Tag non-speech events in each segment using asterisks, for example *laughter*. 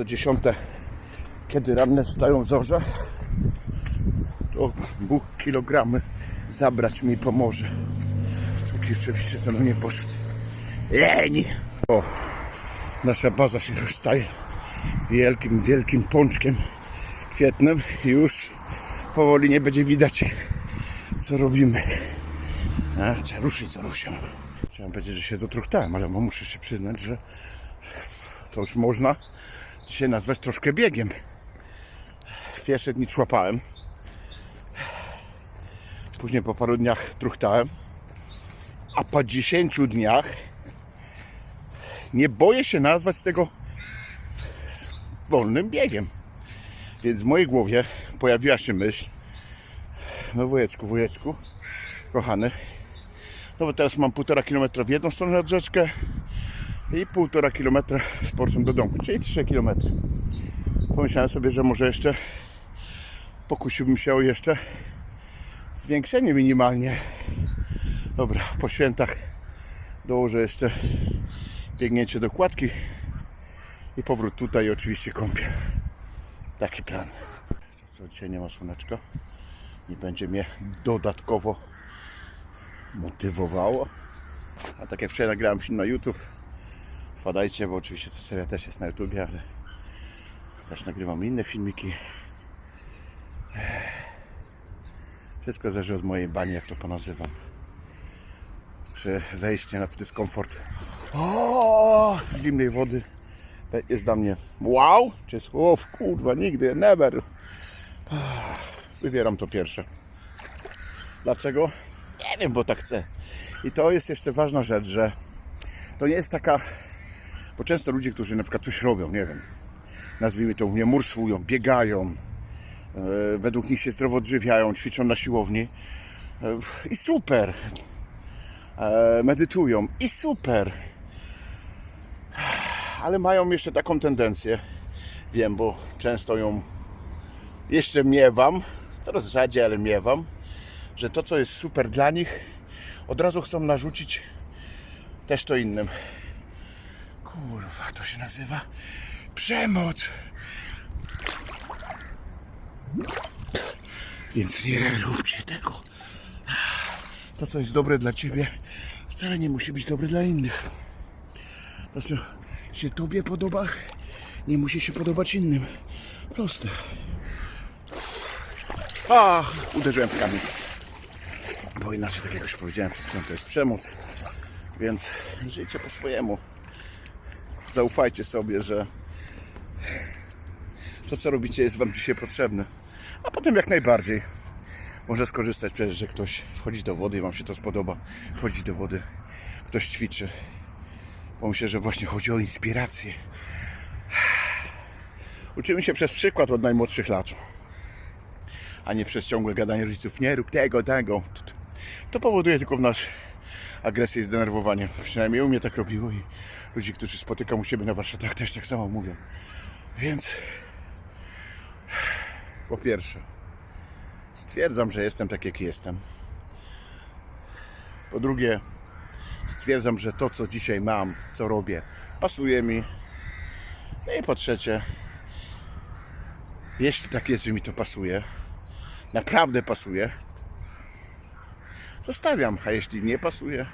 To dziesiąte, kiedy ranne wstają zorze, to Bóg kilogramy zabrać mi pomoże. Póki oczywiście ze mną nie poszły. Leń! O, nasza baza się już staje wielkim, wielkim pączkiem kwietnym i już powoli nie będzie widać, co robimy. A, trzeba ruszyć, co ruszę. Chciałem powiedzieć, że się dotruchtałem, ale muszę się przyznać, że to już można dzisiaj nazwać troszkę biegiem. Pierwsze dni człapałem. Później po paru dniach truchtałem. A po 10 dniach nie boję się nazwać tego wolnym biegiem. Więc w mojej głowie pojawiła się myśl, no wujeczku, wujeczku, kochany, no bo teraz mam półtora kilometra w jedną stronę nad rzeczkę i półtora kilometra z portem do domku, czyli 3 kilometry. Pomyślałem sobie, że może jeszcze pokusiłbym się o jeszcze zwiększenie minimalnie. Dobra, po świętach dołożę jeszcze biegnięcie do kładki i powrót tutaj i oczywiście kąpiel. Taki plan. Co dzisiaj nie ma słoneczka. Nie będzie mnie dodatkowo motywowało. A tak jak wczoraj nagrałem film na YouTube, wpadajcie, bo oczywiście ta seria też jest na YouTubie, ale też nagrywam inne filmiki. Wszystko zależy od mojej bani, jak to ponazywam. Czy wejście na dyskomfort o, zimnej wody jest dla mnie wow, czy jest o kurwa, nigdy, never. Wybieram to pierwsze. Dlaczego? Nie wiem, bo tak chcę. I to jest jeszcze ważna rzecz, że to nie jest taka, bo często ludzie, którzy na przykład coś robią, nie wiem, nazwijmy to, mnie mursują, biegają, e, według nich się zdrowo odżywiają, ćwiczą na siłowni e, i super, e, medytują i super, ale mają jeszcze taką tendencję, wiem, bo często ją jeszcze miewam, coraz rzadziej, ale miewam, że to, co jest super dla nich, od razu chcą narzucić też to innym. Kurwa, to się nazywa przemoc. Więc nie róbcie tego. To, co jest dobre dla ciebie, wcale nie musi być dobre dla innych. To, co się tobie podoba, nie musi się podobać innym. Proste. A, uderzyłem w kamień. Bo inaczej, tak jak już powiedziałem to jest przemoc. Więc żyjcie po swojemu. Zaufajcie sobie, że to, co robicie, jest Wam dzisiaj potrzebne. A potem jak najbardziej może skorzystać przecież, że ktoś wchodzi do wody i Wam się to spodoba. Wchodzi do wody, ktoś ćwiczy. Bo myślę, że właśnie chodzi o inspirację. Uczymy się przez przykład od najmłodszych lat a nie przez ciągłe gadanie rodziców, nie rób tego, tego. To, powoduje tylko w nas agresję i zdenerwowanie. Przynajmniej u mnie tak robiło i ludzi, którzy spotykam u siebie na warsztatach też tak samo mówią. Więc po pierwsze stwierdzam, że jestem tak jak jestem. Po drugie stwierdzam, że to co dzisiaj mam, co robię, pasuje mi. No i po trzecie jeśli tak jest, że mi to pasuje, naprawdę pasuje, zostawiam. A jeśli nie pasuje,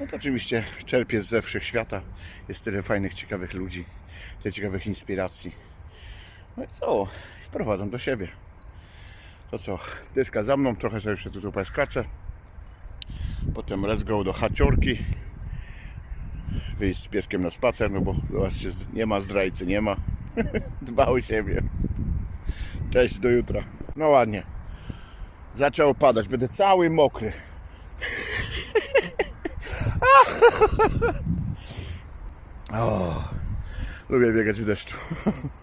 no to oczywiście czerpię ze wszechświata. Jest tyle fajnych, ciekawych ludzi, tyle ciekawych inspiracji. No i co? Wprowadzam do siebie. To co? Dyszka za mną, trochę sobie jeszcze tutaj skaczę. Potem let's go do haciorki. Wyjść z pieskiem na spacer, no bo zobaczcie, nie ma zdrajcy, nie ma. *laughs* Dba o siebie. Cześć, do jutra. No ładnie. Zaczęło padać, będę cały mokry. *laughs* o, lubię biegać w deszczu. *laughs*